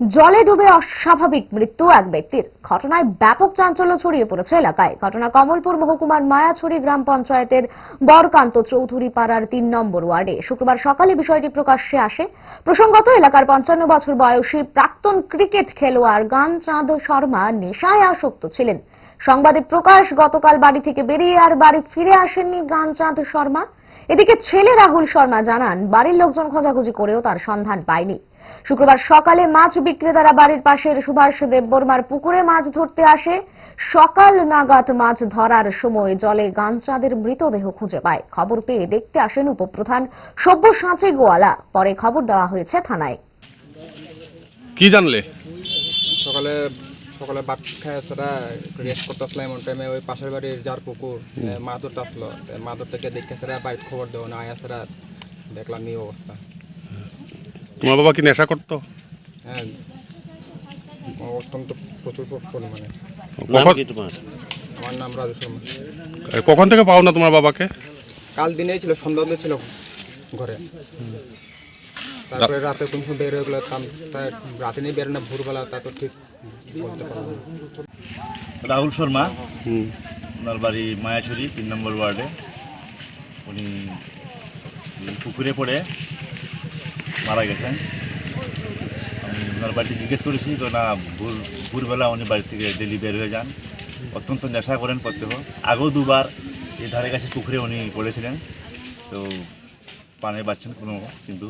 জলে ডুবে অস্বাভাবিক মৃত্যু এক ব্যক্তির। ঘটনায় ব্যাপক চাঞ্চল্য ছড়িয়ে পড়েছে এলাকায়। ঘটনা কমলপুর মহকুমার মায়াছড়ি গ্রাম পঞ্চায়েতের বরকান্ত চৌধুরী পাড়ার তিন নম্বর ওয়ার্ডে। শুক্রবার সকালে বিষয়টি প্রকাশ্যে আসে। প্রসঙ্গত, এলাকার পঞ্চান্ন বছর বয়সী প্রাক্তন ক্রিকেট খেলোয়াড় গান চাঁদ শর্মা নেশায় আসক্ত ছিলেন। সংবাদে প্রকাশ, গতকাল বাড়ি থেকে বেরিয়ে আর বাড়ি ফিরে আসেননি গান চাঁদ শর্মা। এদিকে ছেলে রাহুল শর্মা জানান, বাড়ির লোকজন খোঁজাখুঁজি করেও তার সন্ধান পায়নি। শুক্রবার সকালে মাছ বিক্রেতারা বাড়ির পাশের সুভাষ দেববর্মার পুকুরে মাছ ধরতে আসে। সকাল নাগাদ মাছ ধরার সময় জলে গানচাঁদের মৃতদেহ খুঁজে পায়। খবর পেয়ে দেখতে আসেন উপপ্রধান সব্যসাচী গোয়ালা। পরে খবর দেওয়া হয়েছে থানায়। কি জানলে? সকালে সকালে ভাত খায় সেটা রেস্ট করতে আসলাম এমন টাইমে ওই পাশের বাড়ির যার পুকুর এ, মা ধরতে আসলো। মা ধর থেকে দেখে সেটা বাড়িতে খবর দেবো না আয়া সেটা দেখলাম এই অবস্থা। তোমার বাবা কি নেশা করতো? হ্যাঁ অত্যন্ত প্রচুর পরিমাণে। কি তোমার? আমার নাম রাজু শর্মা। কখন থেকে পাও না তোমার বাবাকে? কাল দিনেই ছিল সন্ধ্যা ছিল ঘরে। তারপরে রাতে কোন সময় বের হয়ে গেলো রাতে নিয়ে বের না ভোরবেলা তা তো ঠিক রাহুল শর্মা ওনার বাড়ি মায়াছড়ি তিন নম্বর ওয়ার্ডে। উনি পুকুরে পড়ে মারা গেছেন। আমি ওনার বাড়িতে জিজ্ঞেস করেছি তো না ভোর ভোরবেলা উনি বাড়ি থেকে ডেলি বের হয়ে যান। অত্যন্ত নেশা করেন প্রত্যহ আগেও দুবার এই ধারে কাছে পুকুরে উনি পড়েছিলেন। তো পানি পাচ্ছেন কোনো কিন্তু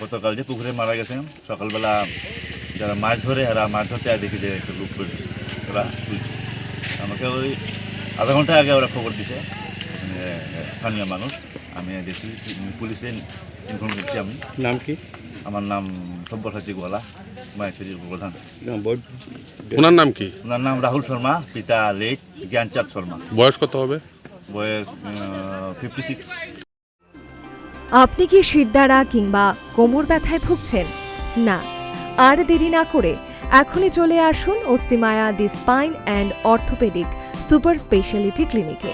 গতকাল যে পুকুরে মারা গেছেন সকালবেলা যারা মাছ ধরে এরা মাছ ধরতে আর দেখি যে একটা পড়েছে ওরা আমাকে ওই আধা ঘণ্টা আগে ওরা খবর দিছে। মানে, স্থানীয় মানুষ। আমি দেখি পুলিশে ইনফর্ম করছি আমি। নাম কি? আমার নাম সব্যসাচী গোয়ালা মায়েশ্বরীর প্রধান। ওনার নাম কি? ওনার নাম রাহুল শর্মা পিতা লেট জ্ঞানচাঁদ শর্মা। বয়স কত হবে? বয়স ফিফটি সিক্স আপনি কি শিরদাঁড়া কিংবা কোমর ব্যথায় ভুগছেন? না আর দেরি না করে এখনই চলে আসুন Astimaya the spine and orthopaedic super speciality ক্লিনিকে।